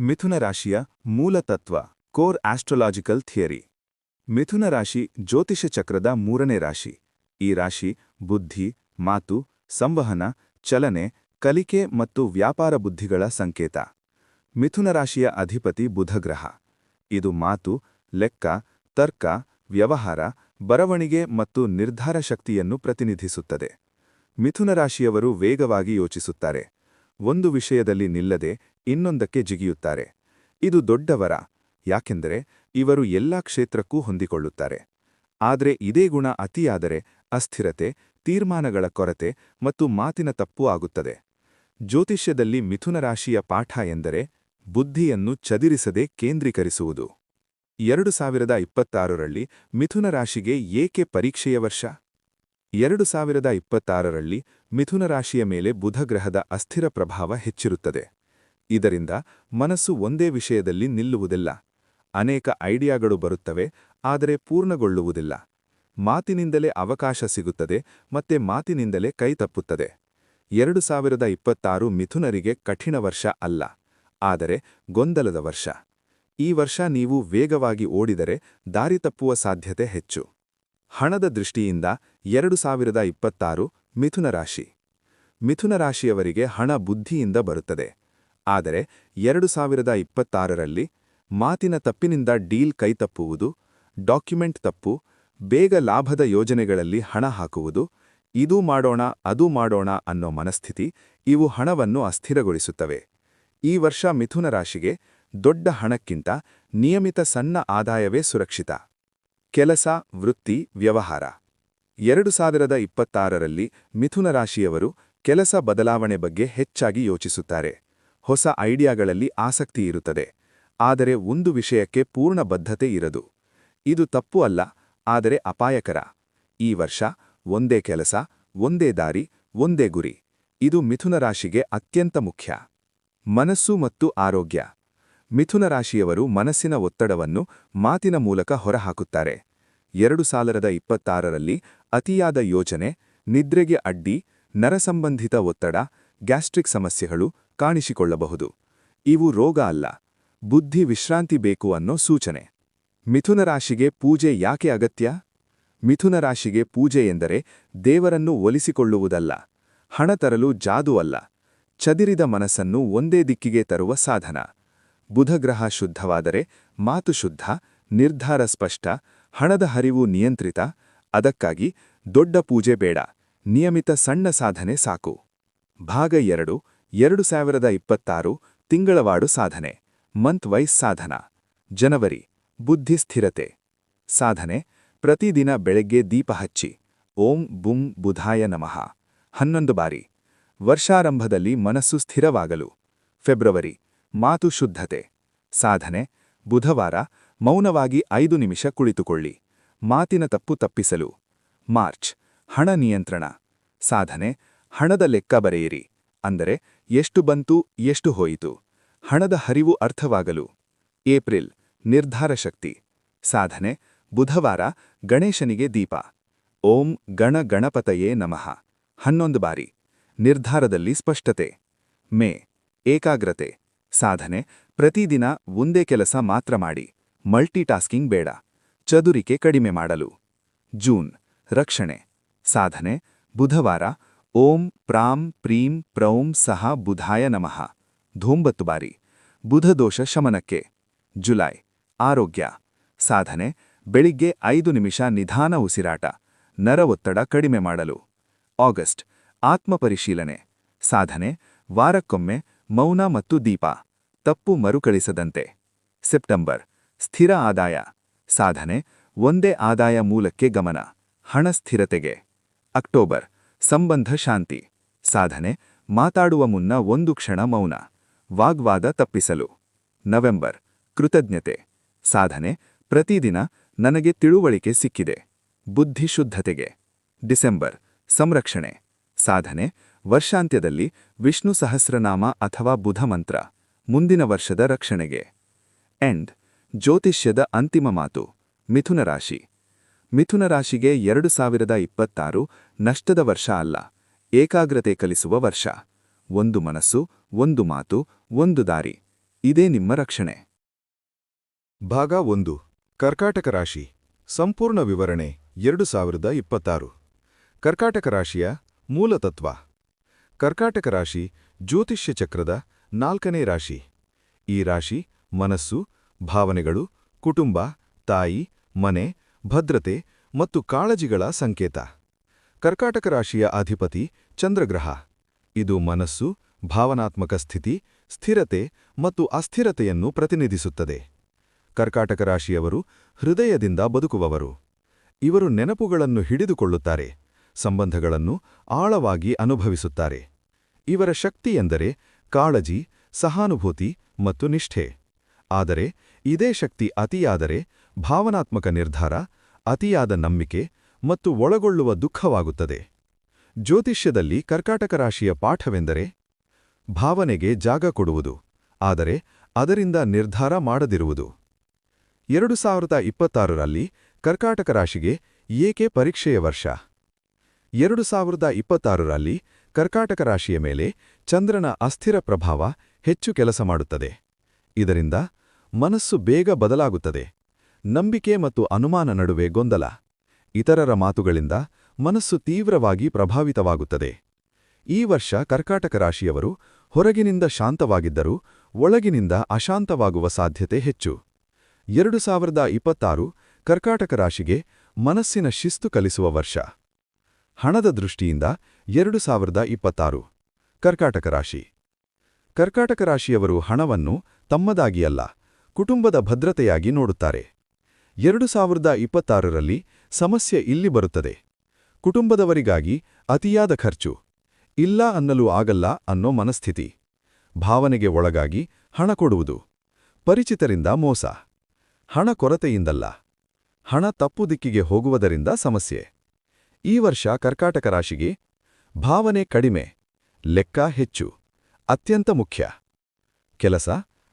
ಮಿಥುನ ರಾಶಿಯ ಮೂಲ ತತ್ವ, ಕೋರ್ ಆಸ್ಟ್ರೊಲಾಜಿಕಲ್ ಥಿಯರಿ. ಮಿಥುನ ರಾಶಿ ಜ್ಯೋತಿಷ ಚಕ್ರದ ಮೂರನೇ ರಾಶಿ. ಈ ರಾಶಿ ಬುದ್ಧಿ, ಮಾತು, ಸಂವಹನ, ಚಲನೆ, ಕಲಿಕೆ ಮತ್ತು ವ್ಯಾಪಾರ ಬುದ್ಧಿಗಳ ಸಂಕೇತ. ಮಿಥುನ ರಾಶಿಯ ಅಧಿಪತಿ ಬುಧಗ್ರಹ. ಇದು ಮಾತು, ಲೆಕ್ಕ, ತರ್ಕ, ವ್ಯವಹಾರ, ಬರವಣಿಗೆ ಮತ್ತು ನಿರ್ಧಾರ ಶಕ್ತಿಯನ್ನು ಪ್ರತಿನಿಧಿಸುತ್ತದೆ. ಮಿಥುನ ರಾಶಿಯವರು ವೇಗವಾಗಿ ಯೋಚಿಸುತ್ತಾರೆ. ಒಂದು ವಿಷಯದಲ್ಲಿ ನಿಲ್ಲದೆ ಇನ್ನೊಂದಕ್ಕೆ ಜಿಗಿಯುತ್ತಾರೆ. ಇದು ದೊಡ್ಡವರ, ಯಾಕೆಂದರೆ ಇವರು ಎಲ್ಲಾ ಕ್ಷೇತ್ರಕ್ಕೂ ಹೊಂದಿಕೊಳ್ಳುತ್ತಾರೆ. ಆದರೆ ಇದೇ ಗುಣ ಅತಿಯಾದರೆ ಅಸ್ಥಿರತೆ, ತೀರ್ಮಾನಗಳ ಕೊರತೆ ಮತ್ತು ಮಾತಿನ ತಪ್ಪು ಆಗುತ್ತದೆ. ಜ್ಯೋತಿಷ್ಯದಲ್ಲಿ ಮಿಥುನ ರಾಶಿಯ ಪಾಠ ಎಂದರೆ ಬುದ್ಧಿಯನ್ನು ಚದಿರಿಸದೆ ಕೇಂದ್ರೀಕರಿಸುವುದು. ಎರಡು ಸಾವಿರದ ಇಪ್ಪತ್ತಾರರಲ್ಲಿ ಮಿಥುನ ರಾಶಿಗೆ ಏಕೆ ಪರೀಕ್ಷೆಯ ವರ್ಷ? ಎರಡು ಸಾವಿರದ ಇಪ್ಪತ್ತಾರರಲ್ಲಿ ಮಿಥುನ ರಾಶಿಯ ಮೇಲೆ ಬುಧಗ್ರಹದ ಅಸ್ಥಿರ ಪ್ರಭಾವ ಹೆಚ್ಚಿರುತ್ತದೆ. ಇದರಿಂದ ಮನಸ್ಸು ಒಂದೇ ವಿಷಯದಲ್ಲಿ ನಿಲ್ಲುವುದಿಲ್ಲ. ಅನೇಕ ಐಡಿಯಾಗಳು ಬರುತ್ತವೆ, ಆದರೆ ಪೂರ್ಣಗೊಳ್ಳುವುದಿಲ್ಲ. ಮಾತಿನಿಂದಲೇ ಅವಕಾಶ ಸಿಗುತ್ತದೆ, ಮತ್ತೆ ಮಾತಿನಿಂದಲೇ ಕೈತಪ್ಪುತ್ತದೆ ಎರಡು ಸಾವಿರದ ಇಪ್ಪತ್ತಾರು ಮಿಥುನರಿಗೆ ಕಠಿಣ ವರ್ಷ ಅಲ್ಲ, ಆದರೆ ಗೊಂದಲದ ವರ್ಷ. ಈ ವರ್ಷ ನೀವು ವೇಗವಾಗಿ ಓಡಿದರೆ ದಾರಿ ತಪ್ಪುವ ಸಾಧ್ಯತೆ ಹೆಚ್ಚು. ಹಣದ ದೃಷ್ಟಿಯಿಂದ ಎರಡು ಸಾವಿರದ ಇಪ್ಪತ್ತಾರು ಮಿಥುನ ರಾಶಿ. ಮಿಥುನ ರಾಶಿಯವರಿಗೆ ಹಣ ಬುದ್ಧಿಯಿಂದ ಬರುತ್ತದೆ. ಆದರೆ ಎರಡು ಸಾವಿರದ ಇಪ್ಪತ್ತಾರರಲ್ಲಿ ಮಾತಿನ ತಪ್ಪಿನಿಂದ ಡೀಲ್ ಕೈತಪ್ಪುವುದು ಡಾಕ್ಯುಮೆಂಟ್ ತಪ್ಪು, ಬೇಗ ಲಾಭದ ಯೋಜನೆಗಳಲ್ಲಿ ಹಣ ಹಾಕುವುದು, ಇದು ಮಾಡೋಣ, ಅದು ಮಾಡೋಣ ಅನ್ನೋ ಮನಸ್ಥಿತಿ ಇವು ಹಣವನ್ನು ಅಸ್ಥಿರಗೊಳಿಸುತ್ತವೆ. ಈ ವರ್ಷ ಮಿಥುನ ರಾಶಿಗೆ ದೊಡ್ಡ ಹಣಕ್ಕಿಂತ ನಿಯಮಿತ ಸಣ್ಣ ಆದಾಯವೇ ಸುರಕ್ಷಿತ. ಕೆಲಸ, ವೃತ್ತಿ, ವ್ಯವಹಾರ. ಎರಡು ಸಾವಿರದ ಇಪ್ಪತ್ತಾರರಲ್ಲಿ ಮಿಥುನ ರಾಶಿಯವರು ಕೆಲಸ ಬದಲಾವಣೆ ಬಗ್ಗೆ ಹೆಚ್ಚಾಗಿ ಯೋಚಿಸುತ್ತಾರೆ. ಹೊಸ ಐಡಿಯಾಗಳಲ್ಲಿ ಆಸಕ್ತಿ ಇರುತ್ತದೆ. ಆದರೆ ಒಂದು ವಿಷಯಕ್ಕೆ ಪೂರ್ಣ ಬದ್ಧತೆ ಇರದು. ಇದು ತಪ್ಪು ಅಲ್ಲ, ಆದರೆ ಅಪಾಯಕರ. ಈ ವರ್ಷ ಒಂದೇ ಕೆಲಸ, ಒಂದೇ ದಾರಿ, ಒಂದೇ ಗುರಿ. ಇದು ಮಿಥುನ ರಾಶಿಗೆ ಅತ್ಯಂತ ಮುಖ್ಯ. ಮನಸ್ಸು ಮತ್ತು ಆರೋಗ್ಯ. ಮಿಥುನ ರಾಶಿಯವರು ಮನಸ್ಸಿನ ಒತ್ತಡವನ್ನು ಮಾತಿನ ಮೂಲಕ ಹೊರಹಾಕುತ್ತಾರೆ. ಎರಡು ಸಾವಿರದ ಇಪ್ಪತ್ತಾರರಲ್ಲಿ ಅತಿಯಾದ ಯೋಚನೆ, ನಿದ್ರೆಗೆ ಅಡ್ಡಿ, ನರಸಂಬಂಧಿತ ಒತ್ತಡ, ಗ್ಯಾಸ್ಟ್ರಿಕ್ ಸಮಸ್ಯೆಗಳು ಕಾಣಿಸಿಕೊಳ್ಳಬಹುದು. ಇವು ರೋಗ ಅಲ್ಲ. ಬುದ್ಧಿ ವಿಶ್ರಾಂತಿ ಬೇಕು ಅನ್ನೋ ಸೂಚನೆ. ಮಿಥುನ ರಾಶಿಗೆ ಪೂಜೆ ಯಾಕೆ ಅಗತ್ಯ? ಮಿಥುನ ರಾಶಿಗೆ ಪೂಜೆ ಎಂದರೆ ದೇವರನ್ನು ಒಲಿಸಿಕೊಳ್ಳುವುದಲ್ಲ. ಹಣ ತರಲು ಜಾದು ಅಲ್ಲ. ಚದಿರಿದ ಮನಸ್ಸನ್ನು ಒಂದೇ ದಿಕ್ಕಿಗೆ ತರುವ ಸಾಧನ. ಬುಧಗ್ರಹ ಶುದ್ಧವಾದರೆ ಮಾತು ಶುದ್ಧ, ನಿರ್ಧಾರ ಸ್ಪಷ್ಟ, ಹಣದ ಹರಿವು ನಿಯಂತ್ರಿತ, ಅದಕ್ಕಾಗಿ ದೊಡ್ಡ ಪೂಜೆ ಬೇಡ. ನಿಯಮಿತ ಸಣ್ಣ ಸಾಧನೆ ಸಾಕು. ಭಾಗ ಎರಡು ಎರಡು ಸಾವಿರದ ಇಪ್ಪತ್ತಾರು ತಿಂಗಳವಾಡು ಸಾಧನೆ. ಮಂತ್ ವೈಸ್ ಸಾಧನ. ಜನವರಿ, ಬುದ್ಧಿ ಸ್ಥಿರತೆ. ಸಾಧನೆ, ಪ್ರತಿದಿನ ಬೆಳಗ್ಗೆ ದೀಪ ಹಚ್ಚಿ. ಓಂ ಬುಂ ಬುಧಾಯ ನಮಃ. ಹನ್ನೊಂದು ಬಾರಿ. ವರ್ಷಾರಂಭದಲ್ಲಿ ಮನಸ್ಸು ಸ್ಥಿರವಾಗಲು. ಫೆಬ್ರವರಿ, ಮಾತು ಶುದ್ಧತೆ. ಸಾಧನೆ, ಬುಧವಾರ, ಮೌನವಾಗಿ ಐದು ನಿಮಿಷ ಕುಳಿತುಕೊಳ್ಳಿ. ಮಾತಿನ ತಪ್ಪು ತಪ್ಪಿಸಲು. ಮಾರ್ಚ್, ಹಣ ನಿಯಂತ್ರಣ. ಸಾಧನೆ, ಹಣದ ಲೆಕ್ಕ ಬರೆಯಿರಿ. ಅಂದರೆ ಎಷ್ಟು ಬಂತು, ಎಷ್ಟು ಹೋಯಿತು. ಹಣದ ಹರಿವು ಅರ್ಥವಾಗಲು. ಏಪ್ರಿಲ್, ನಿರ್ಧಾರ ಶಕ್ತಿ. ಸಾಧನೆ, ಬುಧವಾರ, ಗಣೇಶನಿಗೆ ದೀಪ. ಓಂ ಗಣ ಗಣಪತಯೇ ನಮಃ. ಹನ್ನೊಂದು ಬಾರಿ. ನಿರ್ಧಾರದಲ್ಲಿ ಸ್ಪಷ್ಟತೆ. ಮೇ, ಏಕಾಗ್ರತೆ. ಸಾಧನೆ, ಪ್ರತಿದಿನ ಒಂದೇ ಕೆಲಸ ಮಾತ್ರ ಮಾಡಿ. ಮಲ್ಟಿಟಾಸ್ಕಿಂಗ್ ಬೇಡ. ಚದುರಿಕೆ ಕಡಿಮೆ ಮಾಡಲು. ಜೂನ್, ರಕ್ಷಣೆ. ಸಾಧನೆ, ಬುಧವಾರ ಓಂ ಪ್ರಾಂ ಪ್ರೀಂ ಪ್ರೌಂ ಸಹ ಬುಧಾಯ ನಮಃ. ಧೂಂಬತ್ತು ಬಾರಿ. ಬುಧದೋಷ ಶಮನಕ್ಕೆ. ಜುಲೈ. ಆರೋಗ್ಯ. ಸಾಧನೆ. ಬೆಳಿಗ್ಗೆ ಐದು ನಿಮಿಷ ನಿಧಾನ ಉಸಿರಾಟ. ನರ ಒತ್ತಡ ಕಡಿಮೆ ಮಾಡಲು. ಆಗಸ್ಟ್. ಆತ್ಮಪರಿಶೀಲನೆ ಸಾಧನೆ. ವಾರಕ್ಕೊಮ್ಮೆ ಮೌನ ಮತ್ತು ದೀಪ. ತಪ್ಪು ಮರುಕಳಿಸದಂತೆ. ಸೆಪ್ಟೆಂಬರ್. ಸ್ಥಿರ ಆದಾಯ. ಸಾಧನೆ. ಒಂದೇ ಆದಾಯ ಮೂಲಕ್ಕೆ ಗಮನ. ಹಣ ಸ್ಥಿರತೆಗೆ. ಅಕ್ಟೋಬರ್. ಸಂಬಂಧ ಶಾಂತಿ. ಸಾಧನೆ, ಮಾತಾಡುವ ಮುನ್ನ ಒಂದು ಕ್ಷಣ ಮೌನ. ವಾಗ್ವಾದ ತಪ್ಪಿಸಲು. ನವೆಂಬರ್, ಕೃತಜ್ಞತೆ. ಸಾಧನೆ, ಪ್ರತಿದಿನ ನನಗೆ ತಿಳುವಳಿಕೆ ಸಿಕ್ಕಿದೆ. ಬುದ್ಧಿ ಶುದ್ಧತೆಗೆ. ಡಿಸೆಂಬರ್, ಸಂರಕ್ಷಣೆ. ಸಾಧನೆ, ವರ್ಷಾಂತ್ಯದಲ್ಲಿ ವಿಷ್ಣು ಸಹಸ್ರನಾಮ ಅಥವಾ ಬುಧಮಂತ್ರ ಮುಂದಿನ ವರ್ಷದ ರಕ್ಷಣೆಗೆ. ಎಂಡ್, ಜ್ಯೋತಿಷ್ಯದ ಅಂತಿಮ ಮಾತು. ಮಿಥುನ ರಾಶಿ. ಮಿಥುನ ರಾಶಿಗೆ ಎರಡು ಸಾವಿರದ ಇಪ್ಪತ್ತಾರು ನಷ್ಟದ ವರ್ಷ ಅಲ್ಲ. ಏಕಾಗ್ರತೆ ಕಲಿಸುವ ವರ್ಷ. ಒಂದು ಮನಸ್ಸು, ಒಂದು ಮಾತು, ಒಂದು ದಾರಿ. ಇದೇ ನಿಮ್ಮ ರಕ್ಷಣೆ. ಭಾಗ ಒಂದು. ಕರ್ಕಾಟಕ ರಾಶಿ. ಸಂಪೂರ್ಣ ವಿವರಣೆ ಎರಡು ಸಾವಿರದ ಇಪ್ಪತ್ತಾರು. ಕರ್ಕಾಟಕ ರಾಶಿಯ ಮೂಲತತ್ವ ಕರ್ಕಾಟಕ ರಾಶಿ ಜ್ಯೋತಿಷ್ಯ ಚಕ್ರದ ನಾಲ್ಕನೇ ರಾಶಿ. ಈ ರಾಶಿ ಮನಸ್ಸು, ಭಾವನೆಗಳು, ಕುಟುಂಬ, ತಾಯಿ, ಮನೆ ಭದ್ರತೆ ಮತ್ತು ಕಾಳಜಿಗಳ ಸಂಕೇತ. ಕರ್ಕಾಟಕ ರಾಶಿಯ ಅಧಿಪತಿ ಚಂದ್ರಗ್ರಹ. ಇದು ಮನಸ್ಸು, ಭಾವನಾತ್ಮಕ ಸ್ಥಿತಿ, ಸ್ಥಿರತೆ ಮತ್ತು ಅಸ್ಥಿರತೆಯನ್ನು ಪ್ರತಿನಿಧಿಸುತ್ತದೆ. ಕರ್ಕಾಟಕ ರಾಶಿಯವರು ಹೃದಯದಿಂದ ಬದುಕುವವರು. ಇವರು ನೆನಪುಗಳನ್ನು ಹಿಡಿದುಕೊಳ್ಳುತ್ತಾರೆ, ಸಂಬಂಧಗಳನ್ನು ಆಳವಾಗಿ ಅನುಭವಿಸುತ್ತಾರೆ. ಇವರ ಶಕ್ತಿ ಎಂದರೆ ಕಾಳಜಿ, ಸಹಾನುಭೂತಿ ಮತ್ತು ನಿಷ್ಠೆ. ಆದರೆ ಇದೇ ಶಕ್ತಿ ಅತಿಯಾದರೆ ಭಾವನಾತ್ಮಕ ನಿರ್ಧಾರ ಅತಿಯಾದ ನಂಬಿಕೆ ಮತ್ತು ಒಳಗೊಳ್ಳುವ ದುಃಖವಾಗುತ್ತದೆ. ಜ್ಯೋತಿಷ್ಯದಲ್ಲಿ ಕರ್ಕಾಟಕ ರಾಶಿಯ ಪಾಠವೆಂದರೆ ಭಾವನೆಗೆ ಜಾಗ ಕೊಡುವುದು, ಆದರೆ ಅದರಿಂದ ನಿರ್ಧಾರ ಮಾಡದಿರುವುದು. ಎರಡು ಸಾವಿರದ ಇಪ್ಪತ್ತಾರರಲ್ಲಿ ಕರ್ಕಾಟಕ ರಾಶಿಗೆ ಏಕೆ ಪರೀಕ್ಷೆಯ ವರ್ಷ? ಎರಡು ಸಾವಿರದ ಇಪ್ಪತ್ತಾರರಲ್ಲಿ ಕರ್ಕಾಟಕ ರಾಶಿಯ ಮೇಲೆ ಚಂದ್ರನ ಅಸ್ಥಿರ ಪ್ರಭಾವ ಹೆಚ್ಚು ಕೆಲಸ ಮಾಡುತ್ತದೆ. ಇದರಿಂದ ಮನಸ್ಸು ಬೇಗ ಬದಲಾಗುತ್ತದೆ. ನಂಬಿಕೆ ಮತ್ತು ಅನುಮಾನ ನಡುವೆ ಗೊಂದಲ. ಇತರರ ಮಾತುಗಳಿಂದ ಮನಸ್ಸು ತೀವ್ರವಾಗಿ ಪ್ರಭಾವಿತವಾಗುತ್ತದೆ. ಈ ವರ್ಷ ಕರ್ಕಾಟಕ ರಾಶಿಯವರು ಹೊರಗಿನಿಂದ ಶಾಂತವಾಗಿದ್ದರೂ ಒಳಗಿನಿಂದ ಅಶಾಂತವಾಗುವ ಸಾಧ್ಯತೆ ಹೆಚ್ಚು. ಎರಡು ಸಾವಿರದ ಇಪ್ಪತ್ತಾರು ಕರ್ಕಾಟಕ ರಾಶಿಗೆ ಮನಸ್ಸಿನ ಶಿಸ್ತು ಕಲಿಸುವ ವರ್ಷ. ಹಣದ ದೃಷ್ಟಿಯಿಂದ ಎರಡು ಸಾವಿರದ ಇಪ್ಪತ್ತಾರು ಕರ್ಕಾಟಕ ರಾಶಿ. ಕರ್ಕಾಟಕ ರಾಶಿಯವರು ಹಣವನ್ನು ತಮ್ಮದಾಗಿಯಲ್ಲ ಕುಟುಂಬದ ಭದ್ರತೆಯಾಗಿ ನೋಡುತ್ತಾರೆ. ಎರಡು ಸಾವಿರದ ಇಪ್ಪತ್ತಾರರಲ್ಲಿ ಸಮಸ್ಯೆ ಇಲ್ಲಿ ಬರುತ್ತದೆ. ಕುಟುಂಬದವರಿಗಾಗಿ ಅತಿಯಾದ ಖರ್ಚು. ಇಲ್ಲ ಅನ್ನಲು ಆಗಲ್ಲ ಅನ್ನೋ ಮನಸ್ಥಿತಿ. ಭಾವನೆಗೆ ಒಳಗಾಗಿ ಹಣ ಕೊಡುವುದು. ಪರಿಚಿತರಿಂದ ಮೋಸ. ಹಣ ಕೊರತೆಯಿಂದಲ್ಲ. ಹಣ ತಪ್ಪು ದಿಕ್ಕಿಗೆ ಹೋಗುವುದರಿಂದ ಸಮಸ್ಯೆ. ಈ ವರ್ಷ ಕರ್ಕಾಟಕ ರಾಶಿಗೆ ಭಾವನೆ ಕಡಿಮೆ. ಲೆಕ್ಕ ಹೆಚ್ಚು. ಅತ್ಯಂತ ಮುಖ್ಯ. ಕೆಲಸ,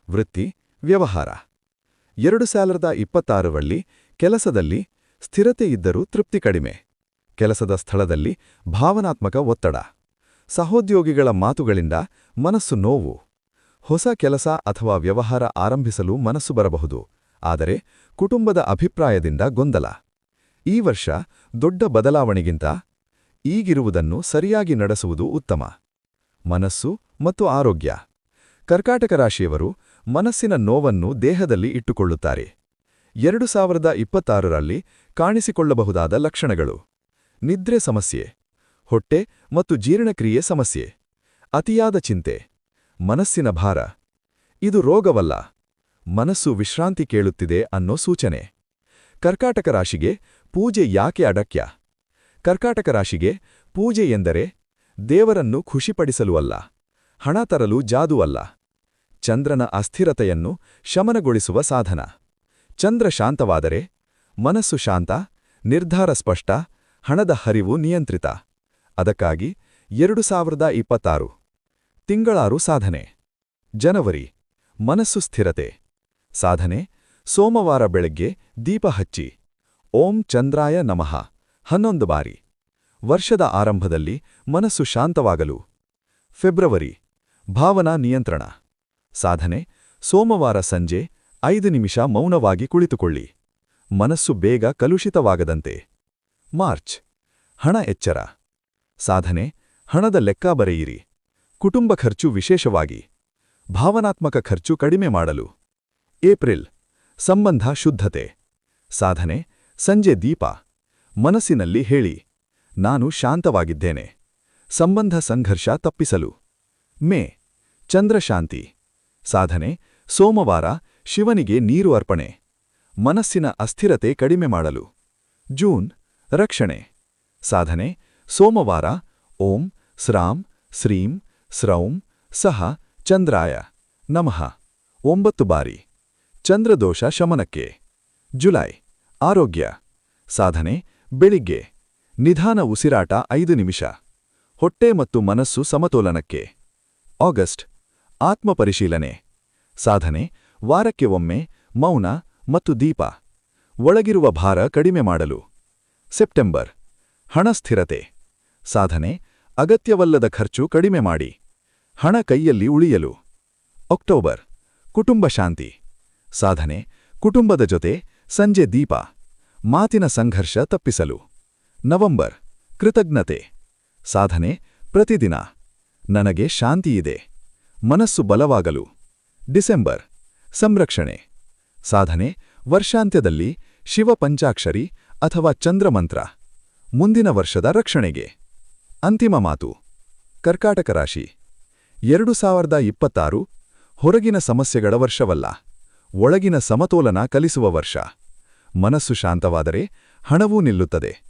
ವೃತ್ತಿ, ವ್ಯವಹಾರ. ಎರಡು ಸಾವಿರದ ಇಪ್ಪತ್ತಾರರಲ್ಲಿ ಕೆಲಸದಲ್ಲಿ ಸ್ಥಿರತೆ ಇದ್ದರೂ ತೃಪ್ತಿ ಕಡಿಮೆ. ಕೆಲಸದ ಸ್ಥಳದಲ್ಲಿ ಭಾವನಾತ್ಮಕ ಒತ್ತಡ. ಸಹೋದ್ಯೋಗಿಗಳ ಮಾತುಗಳಿಂದ ಮನಸ್ಸು ನೋವು. ಹೊಸ ಕೆಲಸ ಅಥವಾ ವ್ಯವಹಾರ ಆರಂಭಿಸಲು ಮನಸ್ಸು ಬರಬಹುದು, ಆದರೆ ಕುಟುಂಬದ ಅಭಿಪ್ರಾಯದಿಂದ ಗೊಂದಲ. ಈ ವರ್ಷ ದೊಡ್ಡ ಬದಲಾವಣೆಗಿಂತ ಈಗಿರುವುದನ್ನು ಸರಿಯಾಗಿ ನಡೆಸುವುದು ಉತ್ತಮ. ಮನಸ್ಸು ಮತ್ತು ಆರೋಗ್ಯ. ಕರ್ಕಾಟಕ ರಾಶಿಯವರು ಮನಸ್ಸಿನ ನೋವನ್ನು ದೇಹದಲ್ಲಿ ಇಟ್ಟುಕೊಳ್ಳುತ್ತಾರೆ. ಎರಡು ಸಾವಿರದ ಇಪ್ಪತ್ತಾರರಲ್ಲಿ ಕಾಣಿಸಿಕೊಳ್ಳಬಹುದಾದ ಲಕ್ಷಣಗಳು. ನಿದ್ರೆ ಸಮಸ್ಯೆ, ಹೊಟ್ಟೆ ಮತ್ತು ಜೀರ್ಣಕ್ರಿಯೆ ಸಮಸ್ಯೆ, ಅತಿಯಾದ ಚಿಂತೆ, ಮನಸ್ಸಿನ ಭಾರ. ಇದು ರೋಗವಲ್ಲ, ಮನಸ್ಸು ವಿಶ್ರಾಂತಿ ಕೇಳುತ್ತಿದೆ ಅನ್ನೋ ಸೂಚನೆ. ಕರ್ಕಾಟಕ ರಾಶಿಗೆ ಪೂಜೆ ಯಾಕೆ ಅಡಕ್ಯ? ಕರ್ಕಾಟಕ ರಾಶಿಗೆ ಪೂಜೆ ಎಂದರೆ ದೇವರನ್ನು ಖುಷಿಪಡಿಸಲು ಅಲ್ಲ, ಹಣ ತರಲು ಜಾದು ಅಲ್ಲ ಚಂದ್ರನ ಅಸ್ಥಿರತೆಯನ್ನು ಶಮನಗೊಳಿಸುವ ಸಾಧನ. ಚಂದ್ರ ಶಾಂತವಾದರೆ, ಮನಸ್ಸು ಶಾಂತ, ನಿರ್ಧಾರ ಸ್ಪಷ್ಟ, ಹಣದ ಹರಿವು ನಿಯಂತ್ರಿತ. ಅದಕ್ಕಾಗಿ ಎರಡು ಸಾವಿರದ ಇಪ್ಪತ್ತಾರು. ತಿಂಗಳಾರು ಸಾಧನೆ. ಜನವರಿ. ಮನಸ್ಸು ಸ್ಥಿರತೆ. ಸಾಧನೆ, ಸೋಮವಾರ ಬೆಳಗ್ಗೆ ದೀಪ ಹಚ್ಚಿ. ಓಂ ಚಂದ್ರಾಯ ನಮಃ. ಹನ್ನೊಂದು ಬಾರಿ. ವರ್ಷದ ಆರಂಭದಲ್ಲಿ ಮನಸ್ಸು ಶಾಂತವಾಗಲು. ಫೆಬ್ರವರಿ. ಭಾವನಾ ನಿಯಂತ್ರಣ. ಸಾಧನೆ, ಸೋಮವಾರ ಸಂಜೆ ಐದು ನಿಮಿಷ ಮೌನವಾಗಿ ಕುಳಿತುಕೊಳ್ಳಿ. ಮನಸ್ಸು ಬೇಗ ಕಲುಷಿತವಾಗದಂತೆ. ಮಾರ್ಚ್, ಹಣ ಎಚ್ಚರ. ಸಾಧನೆ, ಹಣದ ಲೆಕ್ಕ ಬರೆಯಿರಿ. ಕುಟುಂಬ ಖರ್ಚು ವಿಶೇಷವಾಗಿ. ಭಾವನಾತ್ಮಕ ಖರ್ಚು ಕಡಿಮೆ ಮಾಡಲು. ಏಪ್ರಿಲ್, ಸಂಬಂಧ ಶುದ್ಧತೆ. ಸಾಧನೆ, ಸಂಜೆ ದೀಪ. ಮನಸ್ಸಿನಲ್ಲಿ ಹೇಳಿ. ನಾನು ಶಾಂತವಾಗಿದ್ದೇನೆ. ಸಂಬಂಧ ಸಂಘರ್ಷ ತಪ್ಪಿಸಲು. ಮೇ ಚಂದ್ರಶಾಂತಿ ಸಾಧನೆ, ಸೋಮವಾರ ಶಿವನಿಗೆ ನೀರು ಅರ್ಪಣೆ, ಮನಸ್ಸಿನ ಅಸ್ಥಿರತೆ ಕಡಿಮೆ ಮಾಡಲು, ಜೂನ್, ರಕ್ಷಣೆ, ಸಾಧನೆ, ಸೋಮವಾರ, ಓಂ, ಸ್ರಾಂ ಶ್ರೀಂ ಸ್ರೌಂ, ಸಹ, ಚಂದ್ರಾಯ, ನಮಃ, ಒಂಬತ್ತು ಬಾರಿ, ಚಂದ್ರದೋಷ ಶಮನಕ್ಕೆ, ಜುಲೈ, ಆರೋಗ್ಯ, ಸಾಧನೆ, ಬೆಳಿಗ್ಗೆ, ನಿಧಾನ ಉಸಿರಾಟ ಐದು ನಿಮಿಷ, ಹೊಟ್ಟೆ ಮತ್ತು ಮನಸ್ಸು ಸಮತೋಲನಕ್ಕೆ, ಆಗಸ್ಟ್ ಆತ್ಮಪರಿಶೀಲನೆ, ಸಾಧನೆ, ವಾರಕ್ಕೆ ಒಮ್ಮೆ ಮೌನ ಮತ್ತು ದೀಪ, ಒಳಗಿರುವ ಭಾರ ಕಡಿಮೆ ಮಾಡಲು. ಸೆಪ್ಟೆಂಬರ್, ಹಣ ಸ್ಥಿರತೆ, ಸಾಧನೆ, ಅಗತ್ಯವಲ್ಲದ ಖರ್ಚು ಕಡಿಮೆ ಮಾಡಿ, ಹಣ ಕೈಯಲ್ಲಿ ಉಳಿಯಲು. ಅಕ್ಟೋಬರ್, ಕುಟುಂಬ ಶಾಂತಿ, ಸಾಧನೆ, ಕುಟುಂಬದ ಜೊತೆ ಸಂಜೆ ದೀಪ, ಮಾತಿನ ಸಂಘರ್ಷ ತಪ್ಪಿಸಲು. ನವಂಬರ್, ಕೃತಜ್ಞತೆ, ಸಾಧನೆ ಪ್ರತಿದಿನ, ನನಗೆ ಶಾಂತಿಯಿದೆ ಮನಸ್ಸು ಬಲವಾಗಲು. ಡಿಸೆಂಬರ್. ಸಂರಕ್ಷಣೆ. ಸಾಧನೆ. ವರ್ಷಾಂತ್ಯದಲ್ಲಿ ಶಿವ ಪಂಚಾಕ್ಷರಿ ಅಥವಾ ಚಂದ್ರಮಂತ್ರ ಮುಂದಿನ ವರ್ಷದ ರಕ್ಷಣೆಗೆ. ಅಂತಿಮ ಮಾತು. ಕರ್ಕಾಟಕ ರಾಶಿ. ಎರಡು ಸಾವಿರದ ಇಪ್ಪತ್ತಾರು ಹೊರಗಿನ ಸಮಸ್ಯೆಗಳ ವರ್ಷವಲ್ಲ. ಒಳಗಿನ ಸಮತೋಲನ ಕಲಿಸುವ ವರ್ಷ. ಮನಸ್ಸು ಶಾಂತವಾದರೆ ಹಣವೂ ನಿಲ್ಲುತ್ತದೆ.